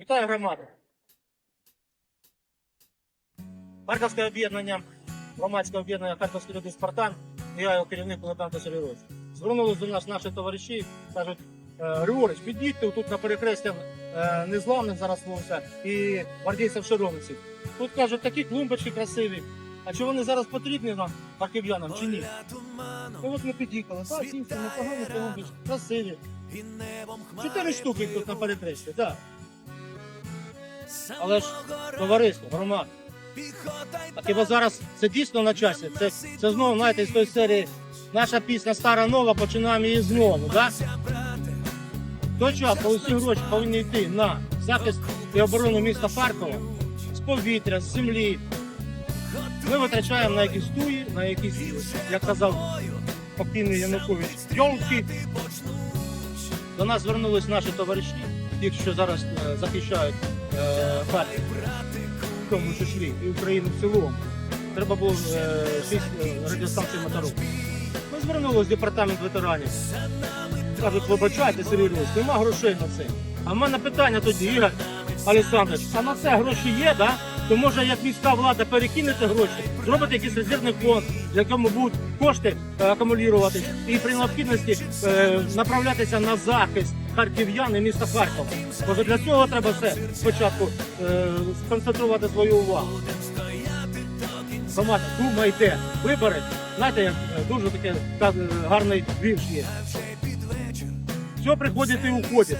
Вітаю громаду. Харківське об'єднання, громадське об'єднання Харківські люди Спартан, я його керівник Олександр Сергійович. Звернулись до нас наші товариші, кажуть, «Е, Григорич, підійдьте тут на перехрестя е, незламних зараз вулиця і гвардійців широниців. Тут кажуть, такі клумбочки красиві. А чи вони зараз потрібні нам, харків'янам, чи ні? Ну от ми під'їхали. Так, дійсно, непогані клумбочки, красиві. Чотири штуки тут на перехресті, так. Але ж товариство, громада. А хіба зараз це дійсно на часі? Це, це знову, знаєте, з тої серії наша пісня стара нова, починаємо її знову. Да? Той час, коли всі гроші повинні йти на захист і оборону міста Харкова з повітря, з землі. Ми витрачаємо на якісь туї, на якісь, як казав покійний Янукович, йолки. До нас звернулись наші товариші, ті, що зараз е, захищають е, Харків, в тому числі і Україну в цілому. Треба було е, шість радіостанцій мотору. Ми звернулися в департамент ветеранів. Кажуть, вибачайте, Сергій Львович, нема грошей на це. А в мене питання тоді, Ігор Олександрович, а на це гроші є, да? То може як міська влада перекинете гроші, зробите якийсь резервний фонд, в якому будуть кошти акумулювати і при необхідності направлятися на захист харків'ян і міста Харкова. Може для цього треба все спочатку е, сконцентрувати свою увагу. Громада, думайте, вибори. Знаєте, як е, дуже таке так, е, гарний вірш є. Все приходит и уходит.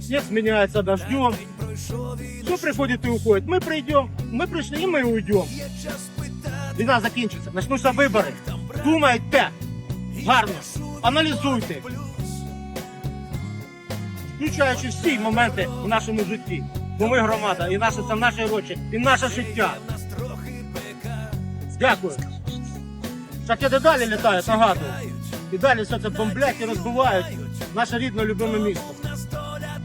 Снег сменяется дождем. Все приходит и уходит. Мы придем, мы пришли, и мы уйдем. Війна закінчиться, почнуться вибори. Думайте гарно, аналізуйте. Включаючи всі моменти в нашому житті. Бо ми громада, і наше це наші гроші, і наше життя. Дякую. Шахеди далі літають, нагадую. І далі все це бомблять і розбивають наше рідне любиме місто.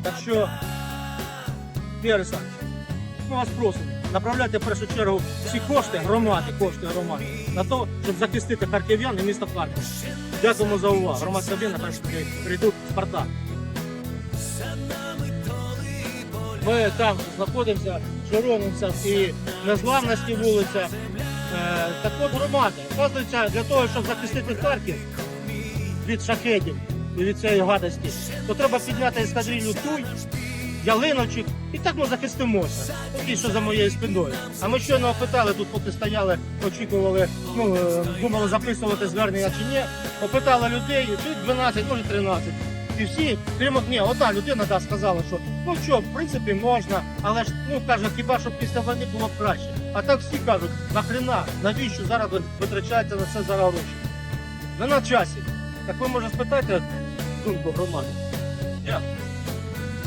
Так що, Олександрович, ми вас просимо, направляйте в першу чергу всі кошти громади, кошти громади, на те, щоб захистити харків'ян і місто Харків. Дякуємо за увагу. Громадська об'єднання, перше прийдуть Спартак. Ми там знаходимося, Широновця і Незламності вулиця. Е, так от громада. Оказується, для того, щоб захистити Харків від шахедів і від цієї гадості, то треба підняти ескадрилю туй, ялиночок, і так ми захистимося. Поки що за моєю спиною. А ми щойно опитали, тут поки стояли, очікували, ну, е, думали записувати звернення чи ні. Опитали людей, тут 12, може 13. І всі, крім ні, одна людина да, сказала, що ну що, в принципі, можна, але ж ну каже, хіба що після війни було б краще. А так всі кажуть, нахрена, навіщо зараз витрачається на це зараз гроші? Не на часі. Так ви може спитайте думку громади. Дякую.